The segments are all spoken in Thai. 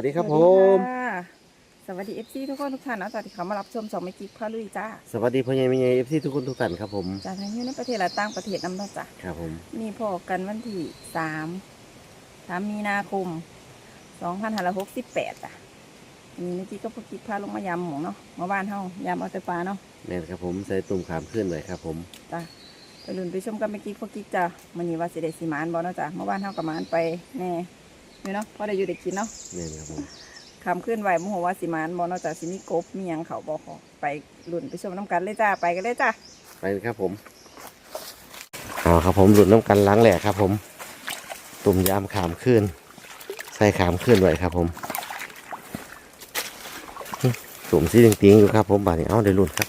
สวัสดีครับสผวัสดีมค่ะสวัสดีเอฟซีทุกคนทุกท่านนะสวัสดีค่ะมารับชมสองเมกิกพาลุยจ้า สวัสดีพ่อใหญ่แม่ใหญ่เอฟซีทุกคนทุกท่านครับผมจากทั้งอยู่ในประเทศและต่างประเทศนำเนาะจ้ะครับผม มีพอกันวันที่สามสามมีนาคมสองพันห้าร้อยหกสิบแปดจ้ะมีเมกิก็พวกกิกพาลงมายำหมูเนาะมาบ้านเฮายำเอาแต่ปลาเนาะแม่นครับผมใส่ตุ่มขามขึ้นเลยครับผมจ้ะไปลุ้นไปชมกันเมกิกพวกกิกจ้ะมันนี้ว่าสิเดสิมานบอเนาะจ้ะเมื่อวานเฮากับมานไปแน่ นี่เนาะพอได้อยู่ได้กินเนาะแม่นครับผมคำขึ้นไหวโมโหว่าสิมานบอนอกจากสิมีกบมีหยังเขาบอกไปหลุนไปชมน้ำกันเลยจ้าไปกันเลยจ้าไปเลยครับผมเอาครับผมหลุดน้ำกันล้างแหลกครับ ผม ตุ่มยามขามขึ้นใส่ขามขึ้นไว้ครับ ผมหึตุ่มสีติงๆอยู่ครับ ผมบาดนี้เอาได้หลุดครับ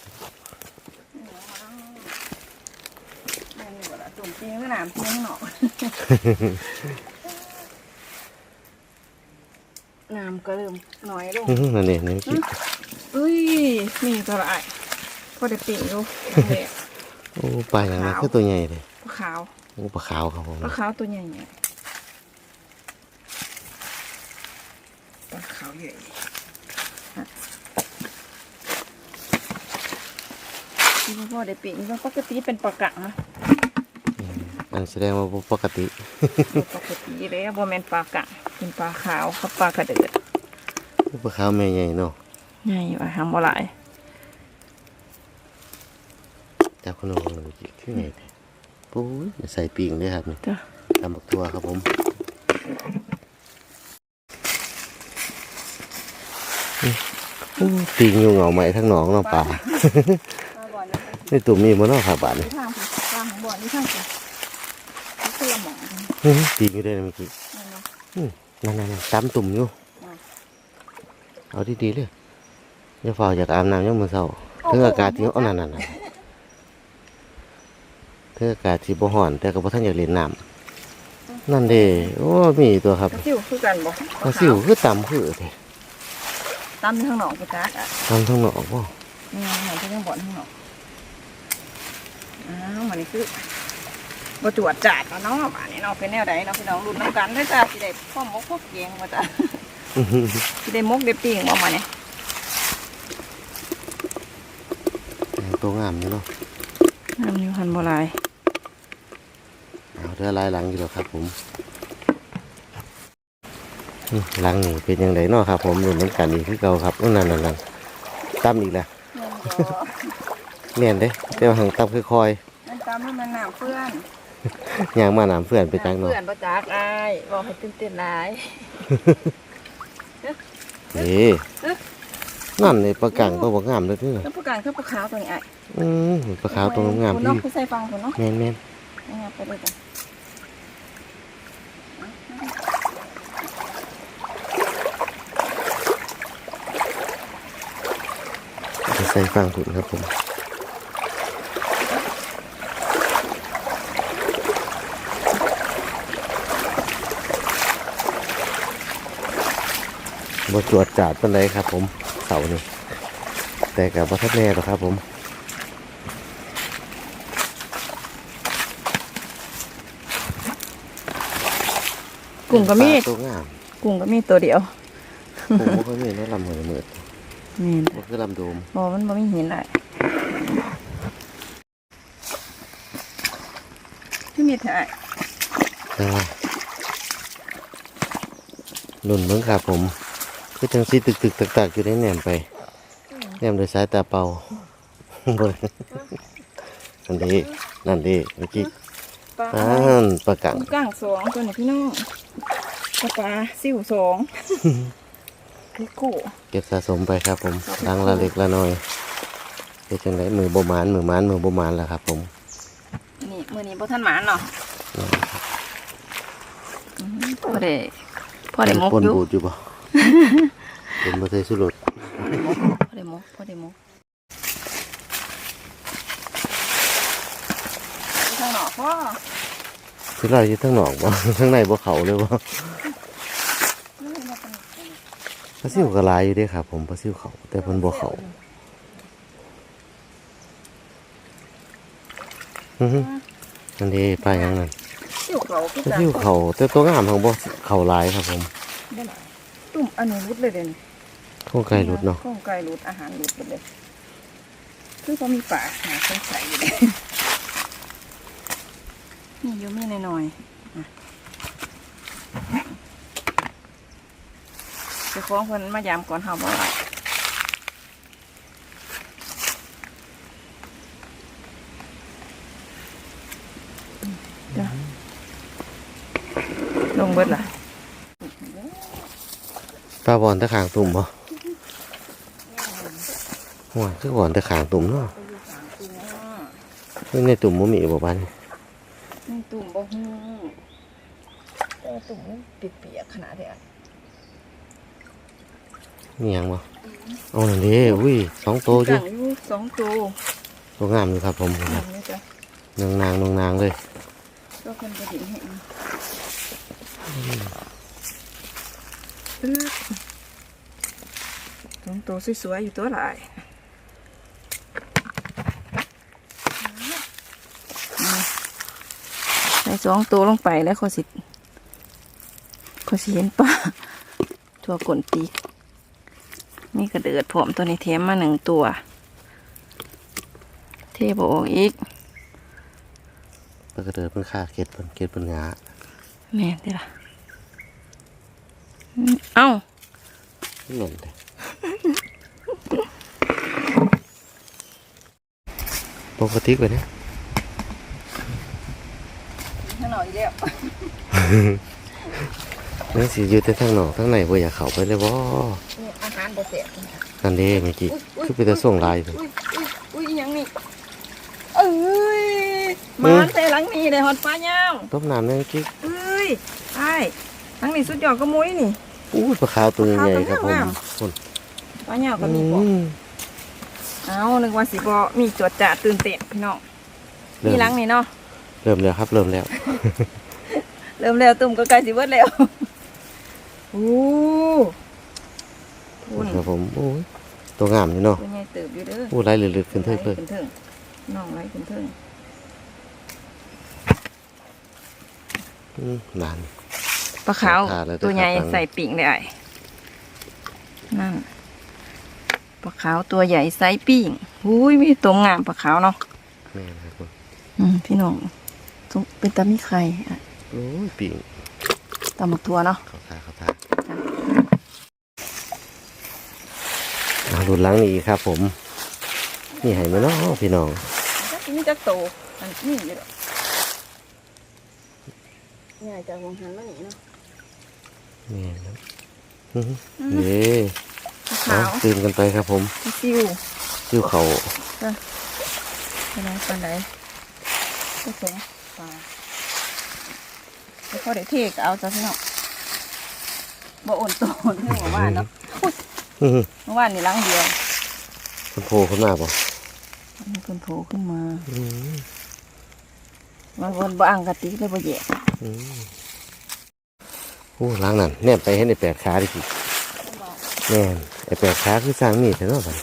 จุ่มจริงไม่หนามจริงหนอน้ำก็เริ่มน้อยลงอื้อหือนั่นเองนี่คิดเอ้ยมีตัวละไอพอได้ปิ่งอยู่เด็กโอ้ปลาอย่างนี้คือตัวใหญ่เลยปลาขาวโอ้ปลาขาวครับผมปลาขาวตัวใหญ่เนี่ยปลาขาวใหญ่ที่พ่อได้ปิ่งมันปกติเป็นปลากังนะอันแสดงว่าบ่ปกติปกติเลยอะบ่แม่นปลากะเป็นปลาขาวกับปลากระเดือด ปลาขาวแม่ใหญ่เนาะใหญ่ว่าทำบ่หลายจับขนมเลยที่ไหนเนี่ยปุ้ยใส่ปีงด้วยครับนี่จ้ะตำบักตัวครับผมอู้ปีงอยู่เหงาไหมทั้งหนองเนาะป่าปลาบ่อนี่ในตุ่มมีมันเนาะครับบาดนี่ทางคือปลาของบ่อนี่ทางคือเสื้อหมองกันอื้อหือปีงอยู่ด้วยนะเมื่อกี้นั่นเนาะนั่นนั่นๆๆตำตุ่มอยู่ เอาดีๆเลยอย่าฝ่าอยากอาบน้ำยังมือเศร้าเทืออากาศที่เอานั่นนั่นนั่นเทืออากาศที่บ่ฮ้อน แต่ก็บ่ทันอยากเล่นน้ำนั่นเด้โอ้มีตัวครับกระซิวคือกันบ่ปลาซิวคือต่ำคือเด้ตำทางหนองไปจักอะทำทั้งหนอกบ่นี่ไงที่ยังบ่อนทางหนองอ้าวมันนี่คือบ่จวดจัดแล้วเนาะบ้านนี้เนาะเป็นแนวใดเนาะพี่น้องรุ่นน้ำกันได้อจ้าสิได้พ่อมกพ่อเกียงมาจ้ะ อื้อหือสิได้มกได้ปิ้งบ่มาเนี่ยตัวงามนี่เนาะน้ำอยู่หันบ่หลายเอาเรือลายหลังอยู่แล้วครับผมอืมหลังนี่เป็นยังไงเนาะครับ ผมรุ่นน้ำกันอีกคือเก่าครับนั่นนั่นนั่นตั้มอีกแล้วแม่นเด้แต่ว่าหังตั้มคือคอยมันตามให้มันน้ำเพื่อนยางมาน้ำเพื่อนไปจังเนาะเพื่อนประจักอายบอกให้ตื่นเต้นหลาย นี่นั่นเลยปลากังตัวบ่งามเลยเด้อแล้วประกันคือปลาขาวตัวนี้ไอ้อืมปลาขาวตัวงามคุณพี่เนาะคุณใส่ฟังคุณเนาะแม่นแม่นนี่ไงไปเลยจ้ะจะใส่ฟังถุนครับผม บตรวจจัดปันไดครับ ผมเสานี่แต่กับวัทัดแน่หรอกครับ ผมกุ้งก็มี ปลาตัวงามกุ้งก็มีตัวเดียวผมบ่ค่อยมีเนาะลำเหมือนเหมือนนี่บ่คือลำโดมบอมันบ่มีหินอะไรที่มีถ่ายแต่ว่านุ่นเบิ่งครับผม คือจังสีตึกตึกตักตักอยู่ได้แหนมไปแหนมโดยสายตาเปล่าบ่ได้นั่นดีนั่นดีเมื่อกี้ปลานั่นปลากังกุ้งก้างสองตัวนี้พี่น้องปลาปลาซิวสองคือกู้เก็บสะสมไปครับผมลังละเล็กละน้อยเป็นจังไรมือบ่หมานมือหมานมือบ่หมานแล้วครับผมนี่มือนี้บ่ทันหมานเนาะอืมพอได้พอได้มกปนอยู่บูดอยู่บ่ เป็นบ่ใส่สุรสพอได้มกพอได้มกข้างนอกพ่อคือเราอยู่ทั้งนอกบ่ทั้งในบ่เขาเลยบ่ปลาซิวก็หลายอยู่เด้ครับผมปลาซิวเขา แต่เพิ่นบ่เขาอื้อหือนั่นเด้ปลาหยังนั่นซิวเขาคือปลากันซิวเขาแต่ตัวงามของบ่เขาหลายครับผมบ่หลาย ตุ่มอันนี้รุดเลยเด่นโค้งไก่หลุดเนาะข้องไก่รุดอาหารรุดหมดเลยคือเขามีป่าหาสงสัยอยู่เลยนี่อยูมีหน่อยๆอะเจะคล้าของคนมายามก่อนเฮาบ่ว่าเดี๋ยวลงเบิดล่ะป ลาบอลตะขางตุ่มบ่หัวคือบอลตะขางตุ่มเนาะไปอยู่สามตัวเพิ่งในตุ่มบ่มีบ่บันนี่ตุ่มบ่ฮู้แต่ว่าตุ่มมันเปียกๆขนาดเนี้ยมีหยังบ่เอานั่นเด้อุ้ยสองโตวอยู่ตั้งอยู่สองตัวตัวงามอยู่ครับผมแบบนี้จ้ะนางนางนางนางเลยก็คนกระดิ่งให้ อีกสองตัวสวยๆอยู่ตัวหลายนี่ใส่สองตัวลงไปแล้วเขาสิเขาสิเห็นปลาทั่วกลนปีก นี่กระเดือดผมตัวนี้เทมมาหนึ่งตัว เทบออกอีกปลากระเดิดเพิ่นค่าเก็ดเพิ่นเก็ดเพิ่นหงาแม่นเด้อล่ะ อืมเอ้าหล่นเลยปกติกว่านี้ข้างนอกอีกแล้วนั่นสิอยู่แต่ทางนอกทางในบ่อยากเข้าไปเลยบ่นี่อาหารบ่เสร็จนั่นเด้เมื่อกี้คือไปแต่ส่งลายอยู่อุ้ยอุ้ยอุ้ยอีหยังนี่เอ้ยหมันใส่หลังนี่เลยฮอดฟ้ายาวต้มน้ำเนี่ยเมื่อกี้เอ้ยใช่หลังนี่สุดยอดก็มุ้ยนี่ อู้ปลาขาวตัวใหญ่ๆครับผมปลาขาวคนฟ้ายาวก็อืมีบ่มเอานึกว่าสิบ่มีจวดจ่าตื่นเต้นพี่น้องเริ่มีมหลังนี่เนาะเริ่มแล้วครับ เริ่มแล้ว เริ่มแล้วตุ่มก็ใกล้สิเบิดแล้วโอ้พูนครับผมโอ้ยตัวงามนี่เนาะตัวใหญ่เติบอยู่เด้ออู้ไรลึกๆขึ้นเทิงเลยขึ้นเทิงน้องไรขึ้นเทิงอืมนาน ปลาขาวขาดเลยตัวใหญ่ขาดตังค์ใส่ปิ่งได้ไอ้นั่นปลาขาวตัวใหญ่ไซส์ปิ่งหุ้ยมีตัวงามปลาขาวเนาะแม่นะครับผมอืมพี่น้องต้องเป็นตามีไข่อะโอ้ยปิ่งตาหมกทัวเนาะเขาทาเขาทาเอาหลุดหลังนี่อีกครับผม นี่ให้ไหมเนาะพี่น้องนี่จะโตอันนี้อยู่ดอกใหญ่จากวงหันมาหนีเนาะ นี่ครับอื้อหือเด้ปลาเอาขาวตื่นกันไปครับผมซิวจิ้วเขาเป็นไงปลาไหนผสมปลาแล้วพอได้เทกเอาจ้ะพี่น้องบ่อ่อนโตนเมื่อวานเนาะอื้อหือเมื่อวานนี่ลังเดียวคนโผล่ขึ้นมาบ่มีคนโผล่ขึ้นมาอืมมันวนบ่อังกะติเลยบ่แย่ อืมโอ้ล้างนั่นแนบไปให้ในแปดขาดิพี่แน่นไอแปดขาคือสร้างมีดแต่เนาะบัด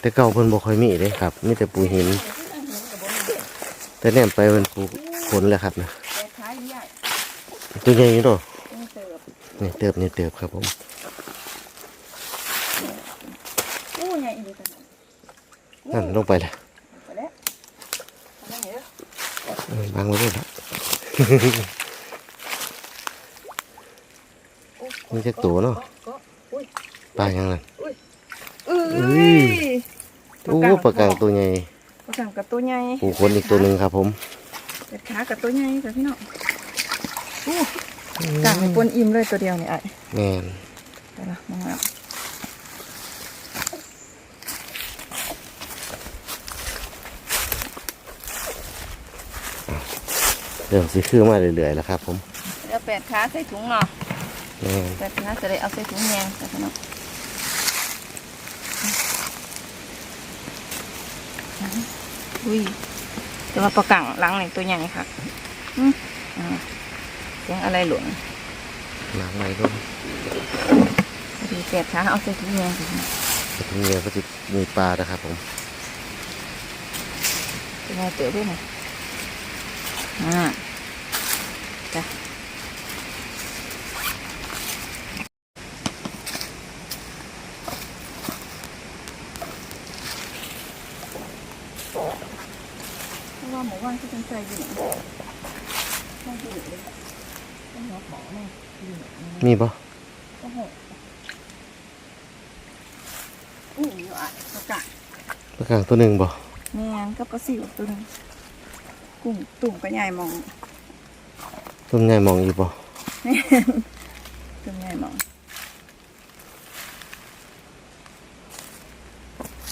แต่เก่าเพิ่นบ่ค่อยมีเด้ครับมีแต่ปูหิน แต่แนมไปมันปูขนเลยครับนะแต่ขายใหญ่ตัวใหญ่อยู่เนาะต้องเติบนี่เติบนี่เติบครับผมอู้ใหญ่อีหลีขนาดนั่นลงไปเลยไปแล้วไปแล้วเด้อเออวางไว้ด้วยละ มีจักตัวเนาะก็อุ้ยปลายังนั่นอุ้ยอุ้ยโอ้ปลากลางตัวใหญ่ปลากลางกับตัวใหญ่ปูคนอีกตัวหนึ่งครับผมเป็ดขากับตัวใหญ่จ้ะพี่น้องอู้กลางให้ปนอิ่มเลยตัวเดียวนี่ไอ้แม่นไปละมองแล้วเริ่มสิคือมาเรื่อยๆแล้วครับผมเดี๋ยวแปดขาใส่ถุงเนาะ แม่นแปดขาจะได้เอาใส่ถุงแยงจ้ะพี่น้องอุ้ยแต่ว่าปลากลางหลังนี่ตัวใหญ่ค่ะอืมอ่าเสียงอะไรหล่นล้างไว้ด้วยพอดีแปดขาเอาใส่ถุงแยงจ้ะพี่น้องทีนี้ก็จะมีปลานะครับผมเป็นไงเต๋อด้วยนะอ่าจ้ะ มันใส่อยู่ไหนต้องอยู่เลยต้องหัวของแม่อยู่ไหนมีบ่โอ้โหอู้อยู่อะประกาศปลากลางตัวหนึ่งบ่แมงกับปลาซิวตัวหนึงกุ้งตุ่มกระใหญ่มองต้นไงมองอยู่บ่ตุ่มใหญ่มอง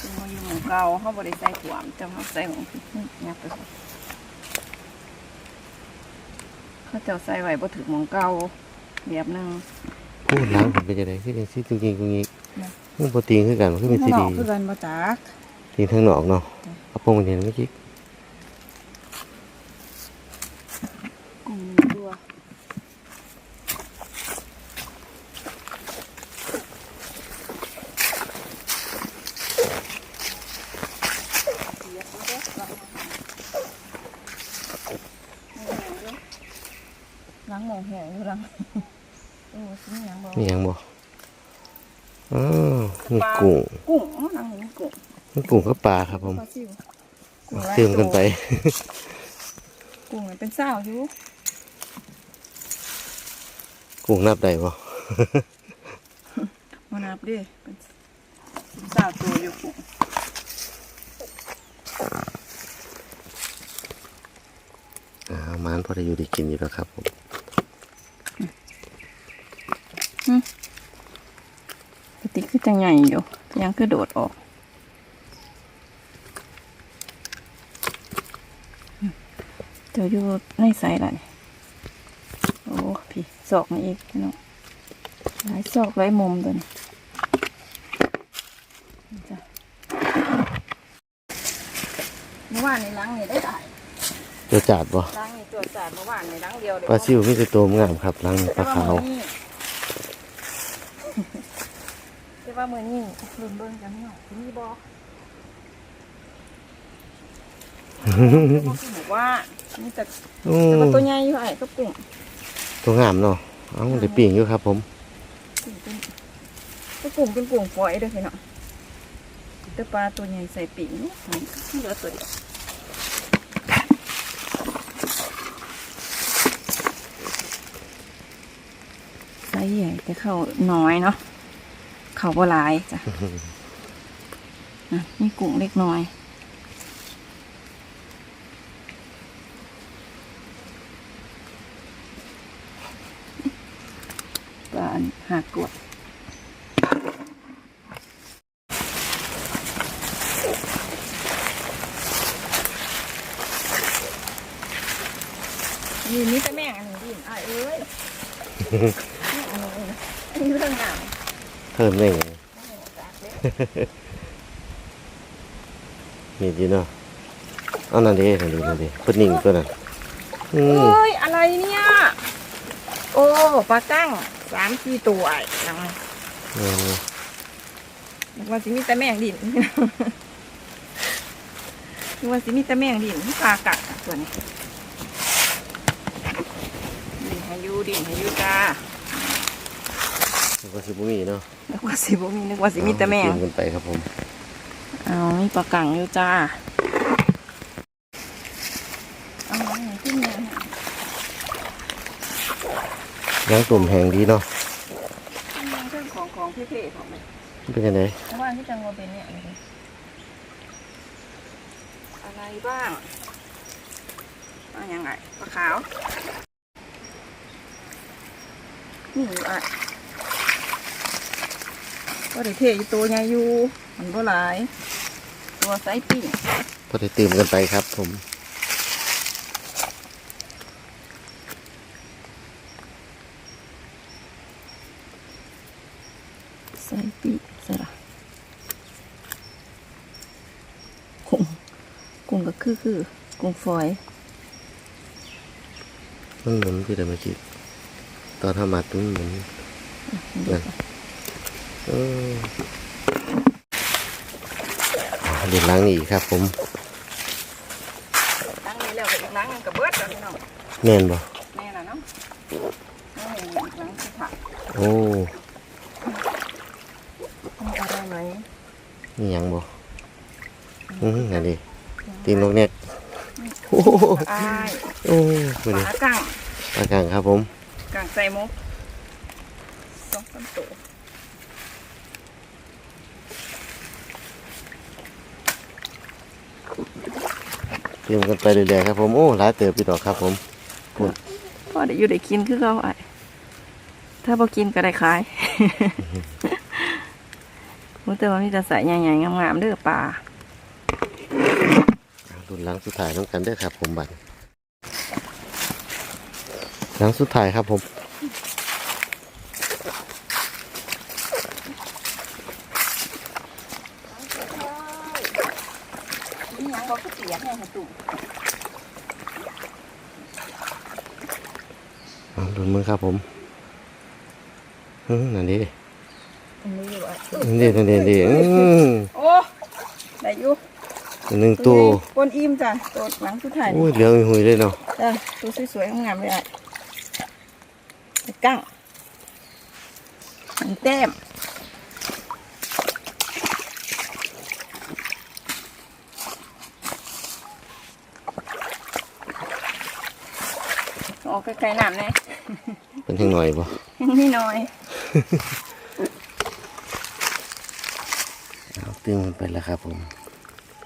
ตุ่มมาอยู่หมู่เก่าเขาบริใส่ขวามจะมาใส่ของพี่ยับไปสิ เขาเจ้าใส่ไว้บ่ถึงหมองเก่าแบบหนึงพูดล้างผมเป็นจังไดคือจังซี่จริงๆตรงนี้นะมันบ่ติงคือกันมันคือเป็นสีหนดีอกคือกันบ่จักติงทางนอกเนาะเอาโปงเห็นเมื่อกี้ กุ้งตัว ล้างหมองแห้งอยู่ล้างโอ้สิมีหยังบ่ มีหยังบ่อ้าวมีกุ้ง กุ้งอ๋อล้างหมูกุ้ง มี กุ้งกับปลาครับผมปลาซิวกุ้งหลายเติมกันไปกุ้งมันเป็นเศร้าอยู่กุ้งนับได้บ่มานับดิเป็นเศร้าตัวอยู่กุ้งอ่ามันพอได้อยู่ได้กินอยู่แล้วครับผมปกติคือจังใหญ่อยู่แต่ยังคือโดดออก เดี๋ยวอยู่ในใส่ละนี่โอ้พี่ศอกมาอีกพี่น้องหลายศอกหลายมุมตัวนี้นี่จ้ะเมื่อวานในล้างนี่ได้ได้เจ้าจาดบ่ล้างนี่ตัวจาดเมื่อวานในล้างเดียวเดี๋ยวปลาซิวมีแต่ตัวงามครับล้างปลาขาวแต่ว่ามือนี่ลุ่นเบิ่งกันหน่อยมีบอ บอกว่านี่แต่โอ้แต่ว่าตัวใหญ่อยู่ไอ้ก็ปุ่งตัวงามเนาะเอ้าได้ปิ้งอยู่ครับ ผมปุ่งเป็นก็ปุ่งเป็นปุ่งฝอยเด้อพี่น้องแต่ปลาตัวใหญ่ใส่ปีกนี่เหลือตัวเดียวไซส์ใหญ่แต่เข้าน้อยเนาะเขาบ่หลายจ้ะอะนี่กุ้งเล็กน้อย ปลาอันหากกวดนี่นี่แต่แม่งอันนี้ดินอะเอ้ยแม่งอันนี้เองอันนี้เรื่องงามเพิ่มได้ไงนี่ดีเนาะเอานั่นเด้นั่นเด้นั่นเด้เพิ่นนิ่งตัวนั้นอืมเฮ้ย อะไรเนี่ย โอ้ปลากั้ง สามสี่ตัวไอ้ยังเออนึกว่าสิมีแต่แมงดินนึกว่าสิมีแต่แมงดินที่ปลากัดอะตัวนี้ดินให้อยูดินให้อยูจ้ามันก็สิบ่มีเนาะนึกว่าสิบ่มีนึกว่าสิมีแต่แมงกินกันไปครับผม เอามีปลากังอยู่จ้าเอาไงขึ้นเนี่ย ยังตุ่มแหงดีเนาะขึ้นเนี่ยเครื่องของของเท่ๆของมันมันเป็นยังไงเพราะว่าที่จังหวัดเป็นเนี่ยอะไรบ้างว่ายังไงปลาขาวนี่อะก็ได้เทอยู่ตัวใหญ่อยู่มันก็หลาย ตัวไซส์ปิ้งพอได้ตื่มกันไปครับผม ไซส์ปิ้งใส่ละกุ้งกุ้งก็คือคือกุ้งฝอย มันหมุนพี่แต่มาคิดตอนทำมาตุ้นหมุนนั่นเออเดี๋ยวล้างอีกครับ ผมล้างนี้แล้วก็อีกล้างหนึงกับเบิดแล้วพี่น้องแน่นบ่แน่น่ะเนาะนี่อีกล้างที่ผักโอ้ มีอะไรไหม นี่ยังบ่อื มอันนี้ตีนนกเนี่ยนี่กโอ้โหอ้ายโอ้มือปนี้ลากังปลากลางครับผมกังใส่มุกสองสามตัวเตรียมกันไปเรื่อยๆครับผมโอ้หลายเติบพี่ดอกครับผมพอได้อยู่ได้กินคือเขาไอ้ายถ้าพอกินก็ได้ขายรู้แต่ว่ามีแต่ใส่ใหญ่ๆงามๆเด้อปลา รุ่นหลังสุดท้ายน้ำกันด้อครับ ผมบัดหลังสุดท้ายครับผมนี่ยังเขาก็เสียแห้งตุ่มเอารุ่นมือครับผมนั่นดีนั่นดินั่นดินั่นดิอืมโอ้ได้อยู่ หนึ่งตัวปนอิ่มจ้ะตัวหลังสุดท้ายโอ้ยเหลืองหุยเลยเนาะจ้ะตัวสวยๆงามๆเลยอะไปกั้งมันแต้มออกไกลๆน้ำเนี่ยเป็นยังหน่อยบ่ยังนี่น้อยเอาตึงมันไปแล้วครับผม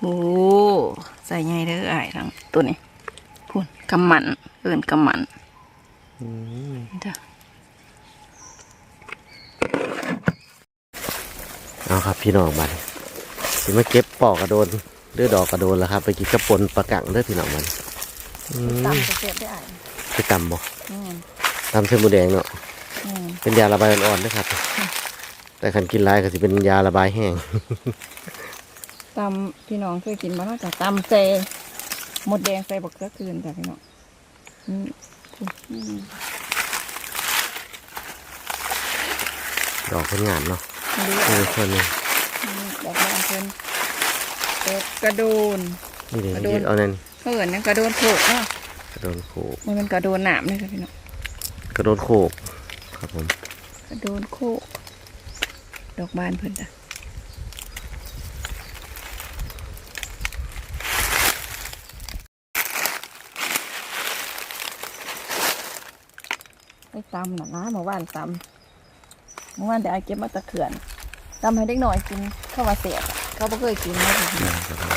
โอ้ใส่ไงเด้อไอ้ายทั้งตัวนี้พูนกำมันเอินกำมันอืมจ้ะเอาครับพี่น้องบัดสิมาเก็บปอกกระโดนเลือดดอกกระโดนแล้วครับไปกินกระปนปลากังเด้อพี่น้องมันอืมตำจะเจ็บได้ไอ้ายไปตำบ่อืมตำเส้นหมูแดงเนาะอืมเป็นยาระบายอ่อนๆนะครับ แต่คันกินหลายก็สิเป็นยาระบายแห้ง ตำพี่น้องเคยกินมาแล้วจ้ะตำเจหมดแดงใส่บักเกลือคืนจ้ะพี่น้องอืมอืมดอกคนงามเนาะอันนี้นี่คนนึงดอกไม้เพิ่นดอกกระโดนนี่เดี๋ยกระโดนเอานั่นเพิ่นนั่นกระโดนโขกเนาะกระโดนโขกมันเป็นกระโดนหนามเลยค่ะพี่น้องกระโดนโขกครับผม กระโดนโคกดอกบานเพิ่นจ้ะ ตำน่ะนะเมื่อวานตำเมื่อวานเดี๋ยวไอ้เก็บมาตะเขื่อนตำให้เด็กหน่อยกินเข้าวว่าเสียบอะเขาไม่เคยกินนะพี่น้องนะครับผม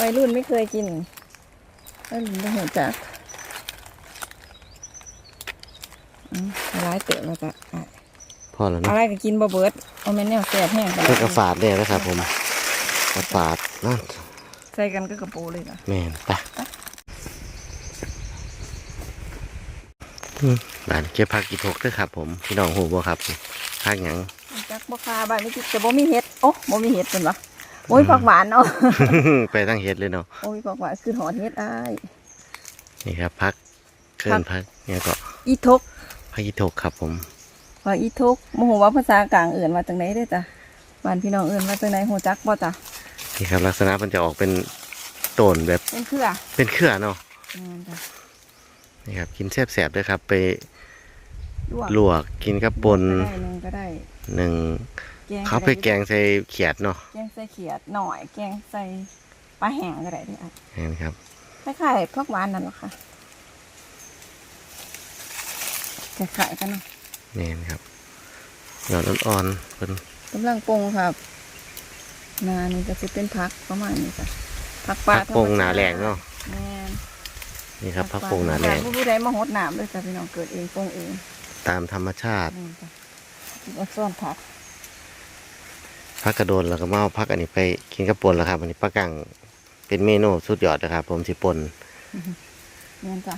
วัยรุ่นไม่เคยกินวัยรุ่นไม่เห็นจักอืมร้ายเตะแล้วก็อะพอแล้วอะเนาะไรก็กินบ่เบิดเอาแม่นแนวแซ่บแห้งไปเพื่อกระฝาดเนี่ยนะครับผมกระฝาดนั่นใส่กันก็กระปูเลยนะแม่นไปอืม บ้านเก็บผักกีทกด้วยครับ ผมพี่น้องหูบ่ครับผักหยังจักบ่คาบ้านไม่ติดแต่บ่มีเห็ดโอ้บ่มีเห็ดเป็นวะโอ้ยผักหวานเนาะไปตั้งเฮ็ดเลยเนาะโอ้ยผักหวานคือหอดเห็ดอ้ายนี่ครับพักเคลื่อนพักเนี่ยก็อีทกพักกีทกครับ ผมว่าอีทกโมโหว่าภาษากลางเอื่นว่าจังไดเด้อจ้ะบ้านพี่น้องเอื่นว่าจังไดฮู้จักบ่จ้ะนี่ครับ ลักษณะมันจะออกเป็นต้นแบบเป็นเครือเป็นเครือเนาะอืมจ้ะนี่ครับกินแซ่บๆด้วยครับ ไป ลวกลวกกินกับปนก็ได้หนึงก็ได้หนึ่งแกงเขาไปแกงใส่เขียดเนาะแกงใส่เขียดหน่อย แกงใส่ปลาแห้งก็ได้เด้ออะเห็นครับคล้ายๆผักหวานนั่นแหละค่ะคล้ายๆกันเนาะนี่ครับหยอดอ่อนๆเป็นกำลังปรุงครับนานี่ก็จะเป็นผักประมาณนี้จ้ะผักปลาพักโปงหนาแรงเนาะแม่นนี่ครับพักโปงหนาแรงผู้ผู้ใดมาหดน้ำเลยจ้ะพี่น้องเกิดเองปรุงเอง ตามธรรมชาตินี่จ้ะเอาซ่อนผักพักกระโดนแล้วก็มาเอาพักอันนี้ไปกินกับปนแล้วครับอันนี้ปลากังเป็นเมนูสุดยอดนะครับ ผมสิปนเนียนจ้ะ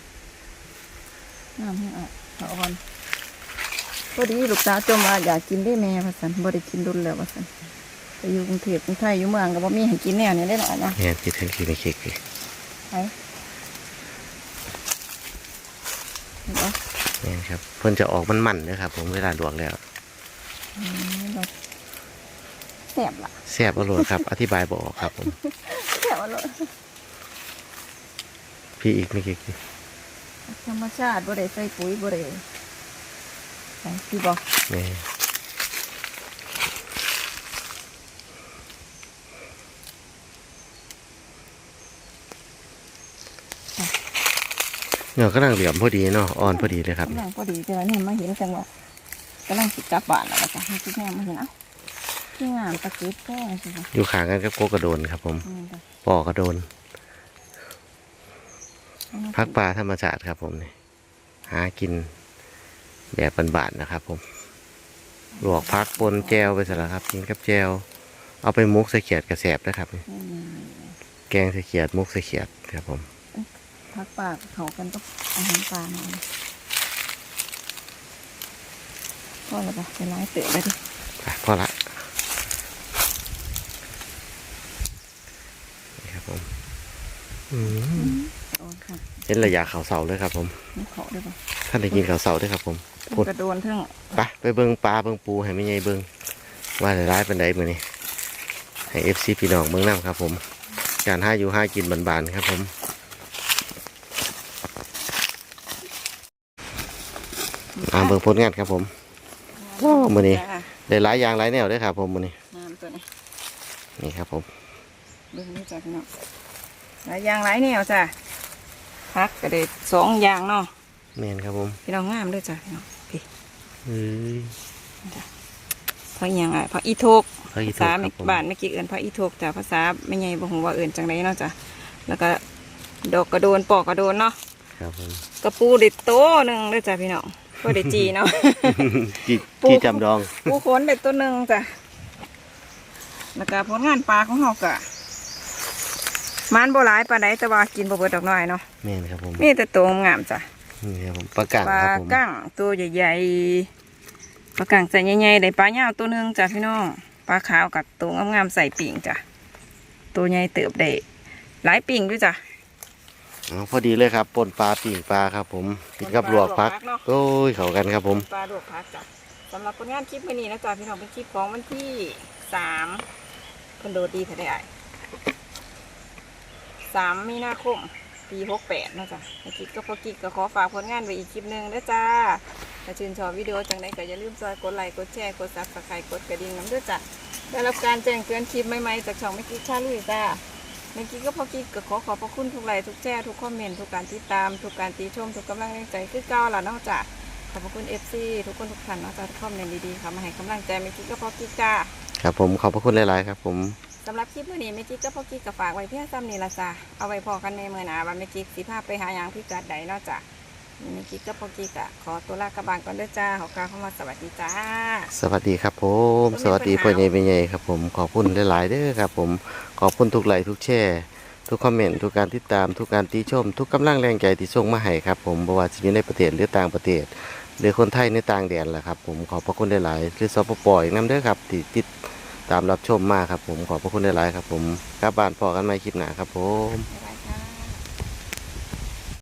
น้ำให้อะเอาอ่อนพอดีลูกสาวจมว่าอยากกินได้แม่ว่าสันบ่ได้กินดุนแล้วว่าสันไปอยู่กรุงเทพกรุงไทยอยู่เมืองก็บ่มีให้กินแน่นี่ได้หน่อยนะเนี่ยที่ทั้งที่ในเค้กเลย ไปเห็นปะ นี่ ครับ เพิ่นจะออกมันๆนะครับ ผมเวลาลวกแล้วอืมเราแสบละแซ่บอร่อยครับ อธิบายบออกครับผมแสบอร่อยพี่อีกไม่เค้กธรรมชาติบ่ได้ใส่ปุ๋ยบ่ได้ใส่พี่บอกนี่ เนาะกำลังเหลี่ยมพอดีเนาะอ่อนพอดีเลยครับกำลังพอดีแต่ว่าเนี่ยมาเห็นจังหวะกำลังสิกลับบ้านแล้วจ้ะให้ที่แม่มาเห็นเอ้าที่งามตะกี้แป้งสิจ้ะอยู่ข้างกันกับโกกระโดนครับ ผมนี่จ้ะปอกระโดน พักปลาธรรมชาติครับ ผมนี่หากินแบบบานๆนะครับ ผมลวกพักปนแจวไปเสร็จแล้วครับกินกับแจวเอาไปมุกใส่เขียดกระแสบนะครับนี่แกงใส่เขียดมุกใส่เขียดครับผม พักปากเขากันก็อาหารปลาหน่อยก็แล้วก็ไปไล่เตะไปดิอะพอละนี่ครับผมอืมโอนค่ะเห็นระยะเขาเสาเลยครับผมนี่เขาด้วยป่ะท่านได้กินเขาเสาด้วยครับผมพูดกระโดนเท่งไปไปเบิ้งปลาเบิ้งปูให้ไม่ใหญ่เบิ้งว่าจะร้ายเป็นไดมือนี้ให้เอฟซีพี่น้องเบิ้งน้ำครับผม การห้าอยู่ห้ากินบานๆครับผม อ่าเบิ้งผลงานครับผมโอ้มื้อนี้จ้าได้หลายอย่างหลายแนวเด้วยครับผมมือนี้น้ำตัวนี้นี่ครับผมเบิ่งนี่จ้ะพี่น้องหลายอย่างหลายแนวจ้ะพักก็ได้สองอย่างเนาะแมนครับผมพี่น้องงามด้วยจ้ะพี่น้องพี่เอ้ยพักอหย่างไรพักอีโทกพระอีภาโทษาคไม่รับผมบ้านไม่กี่เอินพักอีโทกจ้ะภาษาไม่ใหญ่บ่ฮู้ว่าเอินจังไดเนาะจ้ะแล้วก็ดอกกระโดนปอกกระโดนเนาะครับผมกระปูเด็ดโตหนึ่งด้วยจ้ะพี่น้อง ก็ได้จีเนาะ จีปู จีจำดองปูขนเด็ดตัวหนึ่งจ้ะแล้วก็ผลงานปลาของเฮากะมันบ่หลายปานใดแต่ว่ากินบ่เบิดดอกน้อยเนาะแมนครับผมมีแต่ตัวงามจ้ะ นี่ครับผมปลากังปลาครับผมกั้งตัวใหญ่ๆ ปลากั้งใส่ใหญ่ๆได้ปลาเน่าวตัวหนึ่งจ้ะพี่น้อง ปลาขาวกับตัวงามๆใส่ปิ่งจ้ะ ตัวใหญ่เติบได้หลายปิ่งด้วยจ้ะ อ๋อพอดีเลยครับปนปลาปิ่งปลาครับ ผมกินกับลวกพักเนาะโอ้ยเข้ากันครับ ผมปลาดวกพักจ้ะสำหรับผลงานคลิปวันนี้นะจ๊ะพี่น้องเป็นคลิปของวันที่สามคอนโดดีแท้ได้สามมีนาคมปีหกแปดนะจ๊ะในคลิปก็พอกิกก็ขอฝากผลงานไว้อีกคลิปหนึ่งนะจ้าถ้าชื่นชอบวิดีโอจังใดก็อย่าลืมซอยกดไลค์กดแชร์กดซับสไครต์กดกระดิ่งน้ำด้วยจ้ะได้รับการแจ้งเตือนคลิปใหม่ๆจากช่องไม่กิ๊กชาลุยจ้า ในกิ๊กก็พอกิ๊กก็ขอขอบพระคุณทุกไลค์ทุกแชร์ทุกคอมเมนต์ทุกการติดตามทุกการติชมทุกกำลังใจคือเก้าล่ะเนอกจากขอบพระคุณเอฟซีทุกคนทุกท่านเนาะจากคอมเมนต์ดีๆค่ะมาให้กำลังใจเมจิกก็พอกิกจ้าครับผมขอบพระคุณหลายๆครับผมสำหรับคลิปมื้อนี้เมจิกก็พอกิกกับฝากไว้เพียงซ้ำนี้ละจ้าเอาไว้พอกันในมือหนาว่าเมจิกสิพาไปหาหยางพิกัดใดเนาะจ้ะเมจิกก็พอกิกอะขอตัวลากระบางก่อนเด้อจ้าขอกล่าวเข้ามาสวัสดีจ้า สวัสดีครับผม สวัสดีพ่อใหญ่เป็นใหญ่ครับผมขอบคุณหลายๆเด้อครับผมขอบคุณทุกไลค์ทุกแชร์ทุกคอมเมนต์ทุกการติดตามทุกการติชม ทุกกำลังแรงใจที่ส่งมาให้ครับผมบ่ว่าจะอยู่ในประเทศหรือต่างประเทศ หรือคนไทยในต่างแดนแหละครับผมขอบพระคุณหลายๆหรือสปปอีกน้ำเด้อครับที่ติดตามรับชมมาครับผมขอบพระคุณหลายๆครับผมกลับบ้านพอกันใหม่คลิปหน้าครับผมบ๊ายบ